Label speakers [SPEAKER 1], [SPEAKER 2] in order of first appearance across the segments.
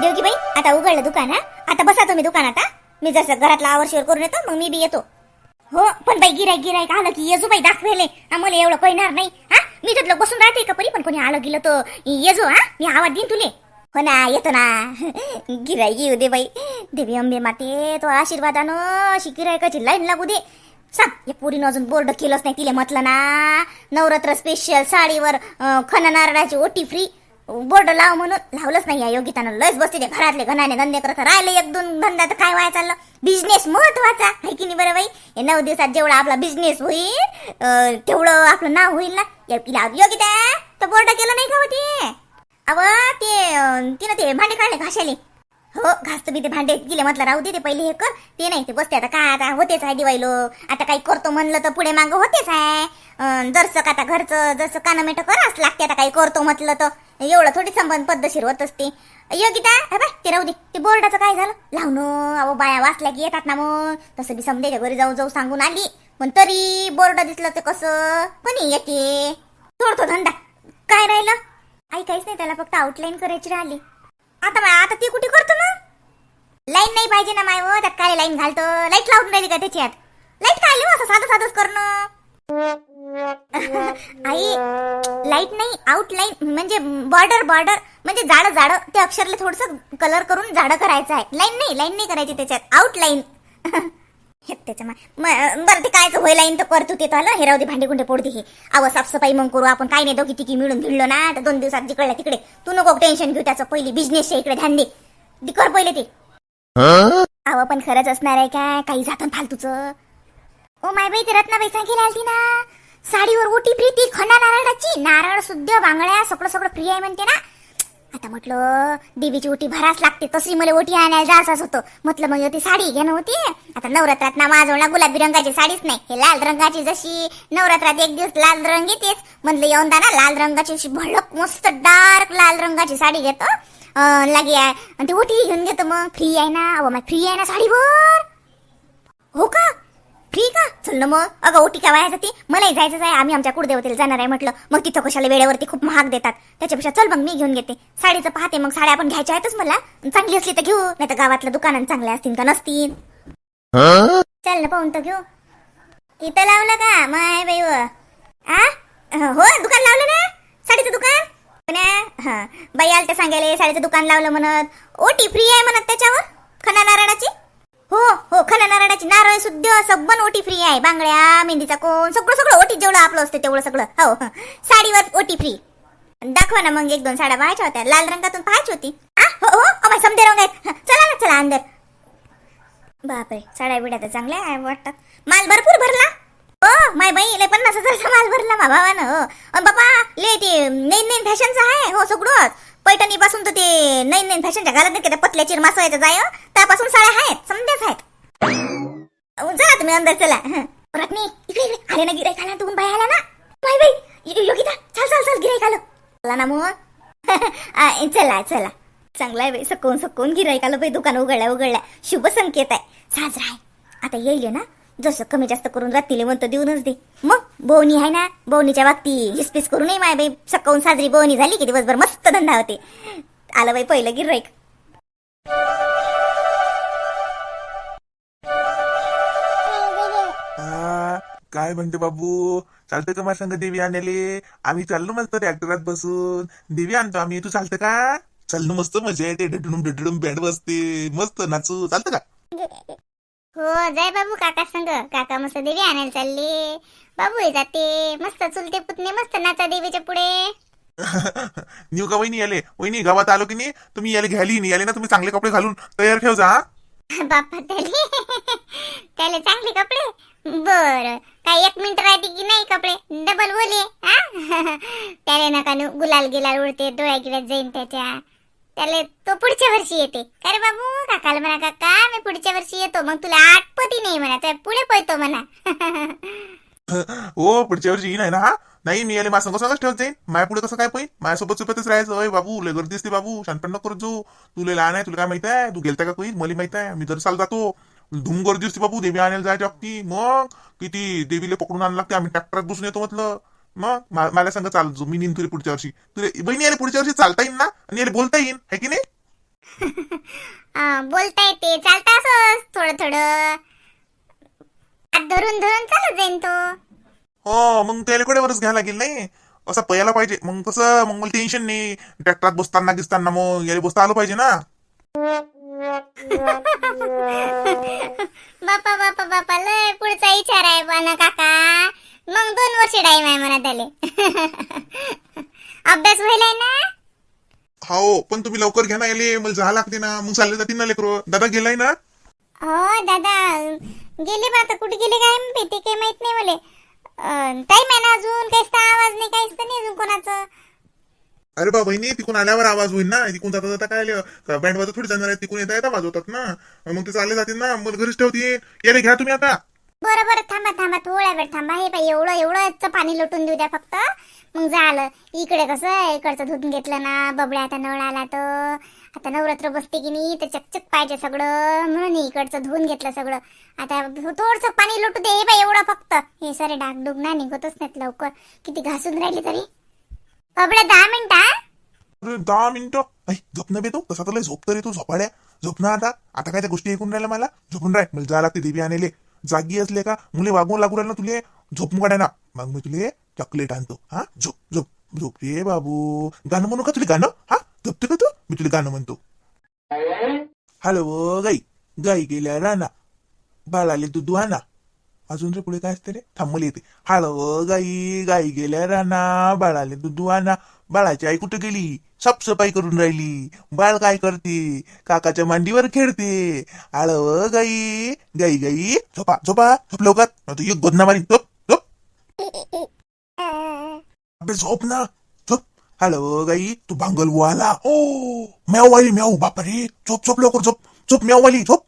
[SPEAKER 1] देवकी बाई आता उघडलं दुकान हा? आता बसा तुम्ही दुकानात हा? मी जसं घरातला आवर्षीवर करून येतो मग मी बी येतो. हो पण बाई गिराय गिराय आलं की येजो बाई दाखवेले. आम्हाला एवढं कळणार नाही हा? मी तिथलं बसून राहते का परी? पण कोणी आलं गेलं तर येजो हा? मी आवाज देईन तुले. हो ना येतो ना. गिराय येऊ दे बाई. देवी अंबे माते तो आशीर्वादानं अशी गिरायकाची लाईन लागू दे. सांग या पोरीनं अजून बोर्ड केलंच नाही तिला म्हटलं ना. नवरात्र स्पेशल साडीवर अं, नारळाची ओटी फ्री बोर्ड लाव म्हणून. लावलंच नाही या योगितानं. लयच बसते ते घरातले घनाने धंदे करत राहिले एक दोन धंदा तर काय व्हायला चाललं? बिझनेस महत्त्वाचा. आहे की नाही बरं बाई? हे नऊ दिवसात जेवढा आपला बिझनेस होईल तेवढं आपलं नाव होईल ना? तिला योगिता तर बोर्ड केलं नाही का होती ते? अव ते तिनं ते भांडे काढले घाशाले हो घासतो मी ते भांडे गेले म्हटलं राहू दे ते पहिले हे कर. ते नाही ते बसते आता. काय आता? होतेच आहे दिवाळीलो आता काही करतो म्हणलं तर पुढे मागं होतेच आहे. जरसं का आता घरचं जसं कानामेट करावंच लागते आता. काही करतो म्हटलं तर. एवढं थोडी संबंध पद्धतशीर होत असते. योगिता हे बाय ते राहू दे. ते बोर्डाचं काय झालं? लावणं अहो बाया वाचल्या की येतात ना मग. तसं बी समजे घरी जाऊ जाऊ सांगून आली. पण तरी बोर्ड दिसलं ते कसं? पण येते. सोडतो धंदा. काय राहिलं? आई काहीच नाही त्याला फक्त आउटलाईन करायची राहिली. आता मा- आता ती कुठे करतो ना लाईन नाही पाहिजे ना माय त्यात काय लाईन घालतो? लाइट लावून राहिली का त्याच्यात लाइट काय लिहू हो, असं साधं साधंच करणं? आई लाइट नाही आउटलाईन म्हणजे बॉर्डर बॉर्डर म्हणजे जाड जाड ते अक्षरला थोडस कलर करून जाड करायचं आहे. लाईन नाही लाईन नाही करायची त्याच्यात. आउटलाईन त्याच्या बरं ते कायचं होय लाईन तर करतो ते तर हे? राहू दे भांडे गुंडे पोडते हे. अव साफसफाई मग करू आपण. काय नाही दोघी तिकी मिळून भिडलो ना तर दोन दिवसात जिकडल्या तिकडे. तू नको टेन्शन घेऊ त्याचं पहिली बिझनेसच्या इकडे ध्यान दे कर पहिले ते. अव पण खरंच असणार आहे काय? काही जातं फालतूचं. ओ माय बाई ते रत्नाबाई सांगेल आलती ना. साडीवर ओटी फ्री ती नारळाची. नारळ शुद्ध बांगड्या सगळं सगळं फ्री आहे म्हणते ना. आता म्हटलं देवीची ओटी भराच लागते तशी मला ओटी आणायला जायचं होतं. म्हटलं मग ती साडी घेणं होती. आता नवरात्रात ना माझ्याजवळ गुलाबी रंगाची साडीच नाही. हे लाल रंगाची जशी नवरात्रात एक दिवस लाल रंग येतेच. म्हणलं येऊन दा ना लाल रंगाची अशी भडक मस्त डार्क लाल रंगाची साडी घेतो. लागे आहे. आणि ती ओटी घेऊन घेतो मग. फ्री आहे ना? अहो मग फ्री आहे ना साडीवर हो का? फ्री का चल ना मग. अगं ओटी काय वाया मलाही जायचं आहे. आम्ही आमच्या कुडदेवतेला जाणार आहे म्हटलं. मग तिथं कशाला वेळेवरती खूप महाग देतात. त्याच्यापेक्षा चल मग मी घेऊन घेते. साडीचं पाहते मग. साड्या आपण घ्यायच्या आहेतच मला. चांगली असली तर घेऊ. नाही तर गावातल्या दुकानात चांगल्या असतील का नसतील. चल ना पाहून तर घेऊ. इथं लावलं का माय बाई आ? हो दुकान लावलं ना? साडीचं दुकान? हो हा बाई आलत्या सांगायला साडीचं दुकान लावलं म्हणत. ओटी फ्री आहे म्हणत त्याच्यावर? खना नारायणाची हो हो खना नारळाची नारळ सुद्धा सबन ओटी फ्री आहे. बांगड्या मेहंदीचा कोण सगळं सगळं ओटी जेवढं आपलं असतं तेवढं सगळं. हो हो. साडीवर ओटी फ्री दाखवा ना मग एक दोन साड्या पाहायच्या होत्या. लाल रंगातून पाहायची होती. हो हो. समजे रंग आहेत. चला ना चला अंदर. बापरे साड्या बिड्या तर चांगल्या आहे वाटतात माल भरपूर भरला. हो माय बाई लय पन्नास हजारचा माल भरला मा भावानं हो. अन बापा ले ते नवीन नवीन फॅशनचं आहे. हो सगळंच. पैठणी पासून तर ते नवीन नवीन फॅशनच्या घालत नाही का त्या पतल्या चिर मासवायचं जाय? हो. त्यापासून साड्या आहेत समजाच आहेत. जरा तुम्ही अंदर चला. रत्नी इकडे इकडे. आले ना गिराईक आला तुम्ही बाय आला ना. बाय बाई. योगिता चल चल चल गिराईक खालो चला ना मग. चला चला. चांगला आहे बाई सकून सकून गिराईक आलं बाई दुकान उघडल्या उघडल्या. शुभ संकेत आहे. साजरा आहे. आता येईल ना? जसं कमी जास्त करून रात्रीले म्हणतो देऊनच दे. मग? बोवणी आहे ना? बोवणीच्या बाबती हिसपीस करू नये माय बाई. सकाळून साजरी बोवणी झाली की दिवसभर मस्त धंदा होते. आलं बाई पहिलं गिराईक
[SPEAKER 2] काय म्हणते बाबू? चालतं का माझ्या संग देवी आणायले? आम्ही चाललो मस्त ट्रॅक्टरात बसून. देवी आणतो आम्ही. तू चालतं का? चाललो मस्त मजा येते. डडडूम डडडूम बँड बसते मस्त नाचू. चालतं का?
[SPEAKER 1] हो जय बाबू काका संग. काका मस्त देवी आणायला चालले. बाबू जाते. मस्त चुलते पुतणे मस्त नाचा देवीच्या पुढे.
[SPEAKER 2] न्यू का वहिनी आले वहिनी गावात आलो की नाही? तुम्ही याले घ्यायला नाही. आले ना तुम्ही चांगले कपडे घालून तयार ठेव जा हा?
[SPEAKER 1] बाप्पा त्याले. त्याले चांगले कपडे? बर. काय एक मिनिट राहते की नाही कपडे? डबल बोले हा? त्याले नका नु गुलाल गिलाल उडते डोळ्या गिळ्यात जाईन त्याच्या. त्याला तो पुढच्या वर्षी येते. अरे बाबू काकाला म्हणा काका मी पुढच्या वर्षी येतो. मग तुला आठपती नाही म्हणा पुढे पळतो म्हणा.
[SPEAKER 2] हो पुढच्या वर्षी येईन आहे ना हा? नाही मी याले माझ्या संग संगच ठेवत. जाईन माझ्या पुढे कसं काय पण? माझ्यासोबत सोबतच राहायचं. अय बाबू लय गर्दी असते बाबू. शानपण नको करत जाऊ तुला लहान आहे तुला काय माहीत आहे? तू गेलता का कोई मला माहीत आहे. मी दर साल जातो. धूम गर्दी असते बाबू. देवी आणायला जायच्या अगदी मग किती देवीला पकडून आणायला लागते. आम्ही ट्रॅक्टरात बसून येतो म्हटलं. मग मला सांग चाल जो मी नेईन तुला पुढच्या वर्षी. तुला बहिणी याला पुढच्या वर्षी चालता येईन ना? आणि याला बोलता येईन है की नाही?
[SPEAKER 1] बोलता येते. चालता असं थोडं थोडं. हात धरून धरून चालत जाईन तो.
[SPEAKER 2] हो मग त्याला कडेवरच घ्यायला लागेल नाही? असं पयाला पाहिजे. मग कसं? मग मला टेन्शन नाही. ट्रॅक्टरात बसताना गिसताना मग याला बसता आलं पाहिजे ना?
[SPEAKER 1] बापा बापा बापा लय पुढचा विचार आहे पण काका. वर्ष टाइम आहे म्हणा त्याले अभ्यास व्हायलाय ना?
[SPEAKER 2] हो पण तुम्ही लवकर घ्या ना याले मला जायला लागते ना. मग चालले जातील ना लेकरो. दादा गेलाय ना?
[SPEAKER 1] हो दादा. गेले बा आता. कुठे गेले काय माहिती? ते काही माहीत नाही मले. टाइम आहे ना अजून. काहीच तर आवाज नाही काहीच तर नाही अजून कोणाचं.
[SPEAKER 2] अरे बा बहिणी तिकून आल्यावर आवाज होईल ना. तिकून जाता जाता काय बँड वाजत थोडी जाणार आहे तिकून येता येता वाजवतात ना. मग ते चालले जातील ना. मग घरीच ठेवते याले घ्या तुम्ही आता.
[SPEAKER 1] बरं बरं थांबा थांबा थोडा वेळ थांबा. हे बाई एवढं एवढंच पाणी लोटून देऊ द्या फक्त. मग झालं. इकडे कसं इकडचं धुवून घेतलं ना. बबड्या आता नळ आला तर. आता नवरात्र बसते की नाही? तर चकचक पाहिजे सगळं. म्हणून इकडचं धुवून घेतलं सगळं. आता थोडस पाणी लोटू दे. हे बाई एवढं फक्त. हे सारे डागडुग ना निघतच नाहीत लवकर. किती घासून राहिली तरी. बबड्या दहा मिनिटं
[SPEAKER 2] दहा मिनिटं? झोपणं झोप ना बेतो तसा झोप तरी तू झोपाड्या. झोपणं आता. आता काय त्या गोष्टी ऐकून राहिल्या मला? झोपून राह मला जायला लागते देवी आणले जागी असले का मुले वागवून लागू राहिला तुले. झोप मुकाड्या ना. मग मी तुले चॉकलेट आणतो. हा? झोप झोप झोप. रे बाबू गाणं म्हणू का तुले गाणं? हा? झोपते का तू? मी तुले गाणं म्हणतो. हॅलो गाई. गाई गेल्या राणा. बाळाले दूध आणा. अजून रे पुढे काय असते रे? थांबली येते. हॅलो गाई. गाई गेल्या राणा. बाळाले दूध आणा. बाळाची आई कुठे गेली? साफसफाई करून राहिली. बाळ काय करते? काकाच्या मांडीवर खेळते. हॅलो गाई गाई गाई झोपा झोपा झोप लवकर. एक गोदना मारी झोप झोप. अबे झोप ना. झोप. हॅलो गाई तू भांगल वाला ओ हो. म्याववाली म्याऊ. बापरे. झोप झोप लवकर झोप. झोप म्याववाली झोप.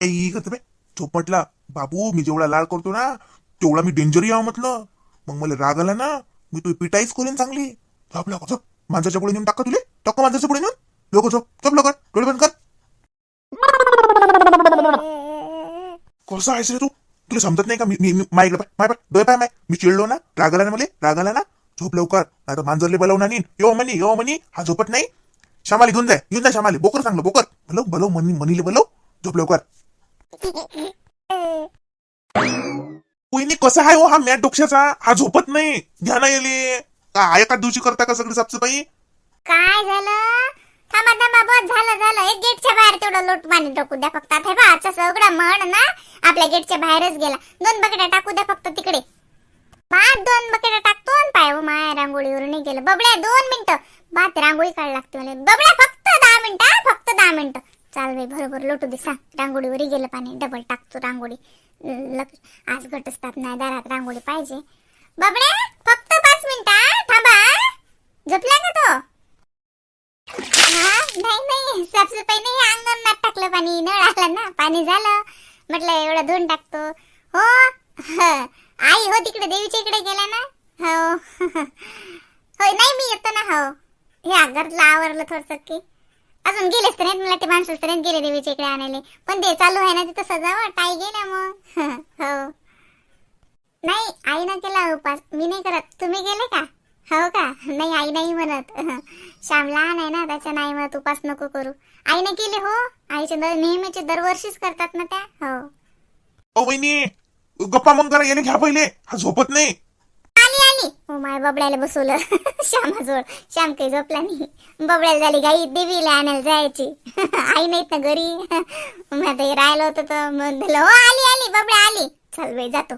[SPEAKER 2] करते बे झोप म्हटला बाबू मी जेवढा लाड करतो ना तेवढा मी डेंजर यावं म्हटलं. मग मला राग आला ना मी तू पिटाईच करेन चांगली. झोप लवकर झोप माणसाच्या पुढे नेऊन टाका तुले? टाका माणसाच्या पुढे नेऊन? लोक झोप झोप लवकर. डोळे बंद कर. कसं आहेस रे तू. तुला समजत नाही का? मी मी माय इकडे पाय माय पाय डोळे पाय माय. मी चिडलो ना? रागाला ना मला? रागाला ना? झोप लवकर. नाही तर मांजरले बोलावून नाही यो मनी यो मनी. हा झोपत नाही. श्यामाली घेऊन जाय. घेऊन जाय श्यामाली. बोकर चांगलं बोकर. बोलव बोलव मनी मनीले बोलव. झोप लवकर. कोणी कसा आहे हो हा मॅट डोक्याचा? हा झोपत नाही. घ्या ना येले का? एका दिवशी करता का सगळी साफसफाई?
[SPEAKER 1] काय झालं? थांबा थांबा बस झालं झालं. एक गेटच्या बाहेर तेवढं लोट पाणी टाकू द्या फक्त. आता हे बा आजचा सगळा मण ना आपल्या गेटच्या बाहेरच गेला. दोन बकेटा टाकू द्या फक्त तिकडे. भात दोन बकेटा टाकतो आणि पाय हो माया रांगोळीवर नाही गेलं बबड्या दोन मिनिटं. भात रांगोळी काढ लागते मला बबड्या फक्त दहा मिनिटं फक्त दहा मिनिटं. चाल बाई बरोबर लोटू दे सांग. रांगोळीवरही गेलं पाणी. डबल टाकतो रांगोळी. अं, आज घटस्तात नाही दारात रांगोळी पाहिजे. बबड्या झोपला का तो? हा नाही नाही. साफसफाई नाही अंगणात टाकलं पाणी. नळ आला ना पाणी झालं. म्हटलं एवढं धुवून टाकतो. हो आई हो तिकडे देवीच्या इकडे गेला ना? हो. होय नाही मी येतो ना हो. हे घरातलं आवरलं थोडस की. अजून गेलेच तर नाहीत मला ते माणसं तर नाहीत गेले देवीच्या इकडे आणायला. पण ते चालू आहे ना तिथं सजावट. आई गेल्या मग. हो. नाही आईनं केला उपास. मी नाही करत. तुम्ही गेले का? हो का? नाही आई नाही म्हणत. श्याम लहान आहे ना त्याच्या नाही म्हणत उपास नको करू. आईने केले हो? आईचे दर नेहमीचे दरवर्षीच करतात ना त्या? हो.
[SPEAKER 2] ओ बहिणी गप्पा मग करा याने घ्या पहिले. हा झोपत नाही.
[SPEAKER 1] आली आली. हो माय बबड्याला बसवलं. श्यामाजवळ. श्याम काही झोपला नाही. बबड्याला झाली गाई देवीला आणायला जायची. आई नाहीत ना घरी. मग आता हे राहिलं होतं तर म्हणलं हो आली आली बबड्या आली. चल बाई जातो.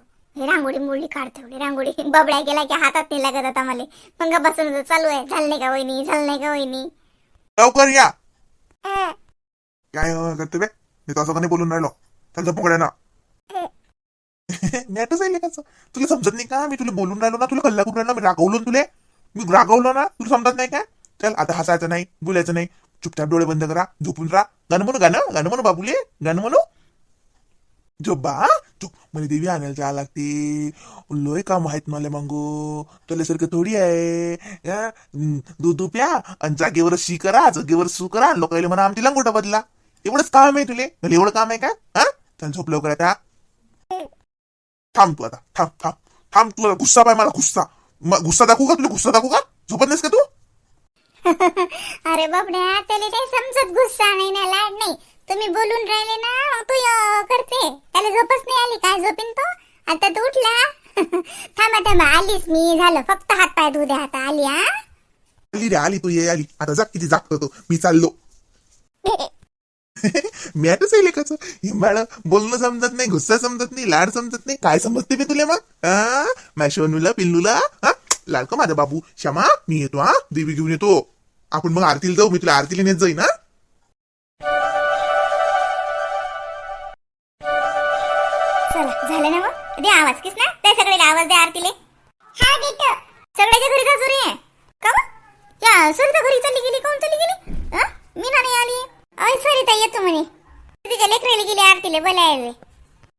[SPEAKER 1] रांगोळी मुरली काढ तेवढी रांगोळी बबड्या गेला की हातात नाही लागत आता मला. मग बसून चालू आहे. झालं नाही का वहिनी? झालं नाही का वहिनी?
[SPEAKER 2] लवकर या. काय हो, करते बे. मी तर असं का नाही बोलून राहिलो? चल पकड्या ना. मॅटच आहे कसं तुला समजत नाही का? मी तुला बोलून राहिलो ना तुला कल्ला करून राहिलो मी रागवलो तुले. मी रागवलो ना तुला समजत नाही का? चल आता हसायचं नाही बोलायचं नाही. चुपचाप डोळे बंद करा झोपून राहा. गाणं म्हणू गाणं? गाणं म्हणू बाबुले? गाणं म्हणू? झोप बा चुक मला देवी आणायला जायला लागते. लोय काम आहेत मला मंगो. तुला थोडी आहे. दूध प्या आणि जागेवर शी करा जागेवर सू करा. लोकांना म्हणा आमची लंगोटा बदला. एवढंच काम आहे तुले. मला एवढं काम आहे का? हा? चल झोप लवकर आता थांब तू आता. थांब थांब. थांब तू. गुस्सा पाय मला गुस्सा. गुस्सा दाखवू का तुला? गुस्सा दाखवू का? झोपत नाहीस का तू?
[SPEAKER 3] अरे बापड्या त्याला काही समजत गुस्सा नाही ना लाड नाही. तुम्ही बोलून राहिले ना मग तू करते. त्याला झोपच नाही आली काय झोपेन तो? आता तू उठला. थांबा थांबा आलीस मी. झालं फक्त हात पाय धुदे आता. आली हा?
[SPEAKER 2] आली रे आली तू ये आली. आता जा किती जागतो तो. मी चाललो. मॅटच आहे लेखाचं हिंबाळ बोलणं समजत नाही गुस्सा समजत नाही लाड समजत नाही. काय समजते मी तुला मग? हा? पिल्लूला हा? माझा बाबू. क्षमा मी येतो हा? देवी घेऊन येतो. आपण मग आरतीला जाऊ. मी तुला आरतीला नेत जाईन हा?
[SPEAKER 1] झालं ना मग? दे आवाज किस ना त्या सगळ्याला आवाज द्या आरतीले.
[SPEAKER 3] हा देतो
[SPEAKER 1] सगळ्याच्या घरी जाजोरी आहे. का मग? या सरिता घरी चालली गेली. कोण चालली गेली? हं? मी ना नाही आली.
[SPEAKER 3] अय सरिता येतो म्हणे.
[SPEAKER 1] तिच्या लेकराला गेली आरतीले बोलायले.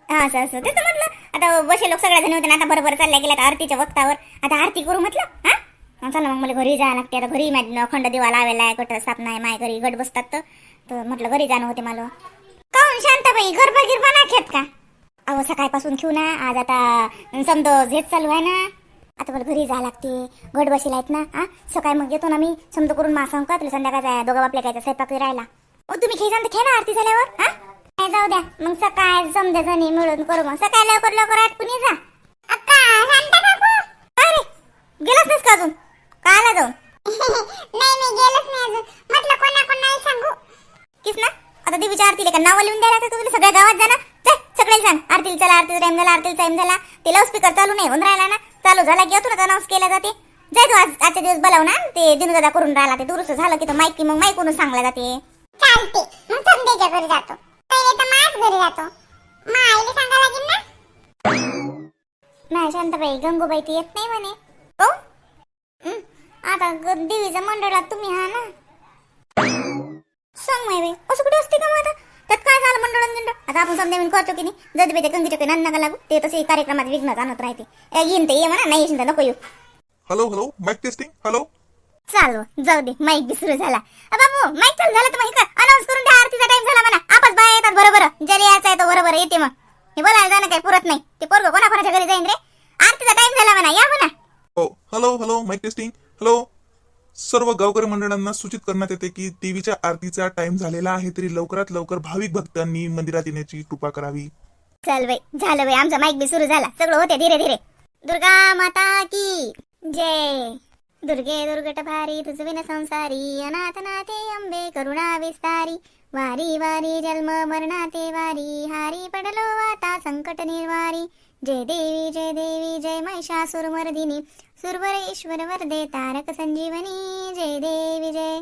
[SPEAKER 1] हा असं असं. तेच म्हटलं आता बसे लोक सगळ्या जण होते ना आता बरोबर चालल्या गेल्या आता आरतीच्या वक्तावर. आता आरती करू म्हटलं हा? चला मग मला घरी जायला लागते. आता घरी माझ्या खंड दिवा लावायला आहे कुठं साप नाही माय घरी गट बसतात तर. म्हटलं घरी जाणं होते मला. काऊन शांताबाई गरबा गिरबा नाही खेत का? अहो सकाळपासून घेऊ ना. आज आता समजा हेच चालू आहे ना. आता मला घरी जायला लागते. गड बसेल आहेत ना. हा सकाळी मग येतो ना मी. समजा करून मा सांग का तुला? संध्याकाळचा दोघा बापल्या काय स्वयंपाक राहिला. ओ तुम्ही खेळसान तर खे ना आरती झाल्यावर. हा
[SPEAKER 3] काय जाऊ द्या. मग सकाळ समजा जणी मिळून करू मग. सकाळ लवकर लवकर आटपून ये जा.
[SPEAKER 1] गेलाच नाहीस का अजून? का आला जाऊन?
[SPEAKER 3] नाही मी गेलोच नाही अजून. म्हटलं कोणा कोणाला सांगू?
[SPEAKER 1] किस ना आता देवीच्या आरतीला का नाव लिहून द्यायला तुला? सगळ्या गावात जाणार सगळ्याला सांग आरतीला चला आरतीचा टाइम झाला आरतीचा टाइम झाला. ते लाऊडस्पीकर चालू नाही होऊन राहिला ना. चालू झाला की तुला अनाऊन्स केला जाते. जाय तू आज आजच्या दिवस बोलाव ना. ते दिनदादा करून राहिला ते दुरुस्त झालं की तो माहिती मग माईकून सांगला जाते.
[SPEAKER 3] चालते. मग संध्याच्या घरी जातो. पहिले तर माझ घरी जातो. आईला सांगा लागेल ना.
[SPEAKER 1] नाही शांताबाई गंगूबाई ती येत नाही म्हणे. हो? हं, आता ग- देवीच्या मंडळात तुम्ही हा ना. सांग माय बाई असं कुठे असते का मग आता? त्यात काय झालं मंडळ गिंडळ. आता आपण समजा मी करतो की नाही? जर ते कंगीच्या काही नका लागू. ते तसे कार्यक्रमात विघ्न आणत राहते. येईन ते ये म्हणा. नाही येशील नको येऊ.
[SPEAKER 2] Hello hello mike testing hello
[SPEAKER 1] चालू जाऊ दे. माईक बी सुरू झाला. बाबू माईक चालू झालं तर मग अनाऊन्स करून द्या आरतीचा टाइम झाला म्हणा. आपच बाय येतात बरोबर. ज्याला यायचा आहे तो बरोबर येते मग. हे बोलायला जाणं काही पुरत नाही. ते पोरग कोणा कोणाच्या घरी जाईन रे? आरतीचा टाइम झाला म्हणा. या म्हणा.
[SPEAKER 2] Hello hello mike testing hello सर्व गावकरी मंडळांना सूचित करण्यात येते की देवीच्या आरतीचा टाइम झालेला आहे तरी लवकरात लवकर भाविक भक्तांनी मंदिरात येण्याची कृपा करावी.
[SPEAKER 1] चल बाई झालं बाई आमचा माईक बी सुरू झाला. सगळं होते धीरे धीरे. दुर्गा माता की जय. दुर्गे दुर्गट भारी तुझविन संसारी अनाथ नाथे अंबे करुणा विस्तारी. वारी वारी जन्म मरणाते वारी हारी पडलो वाता संकट निर्वारी. जय देवी जय देवी जय महिषासुरमर्दिनी सुरवरेश्वर वरदे तारक संजीवनी जय देवी जय।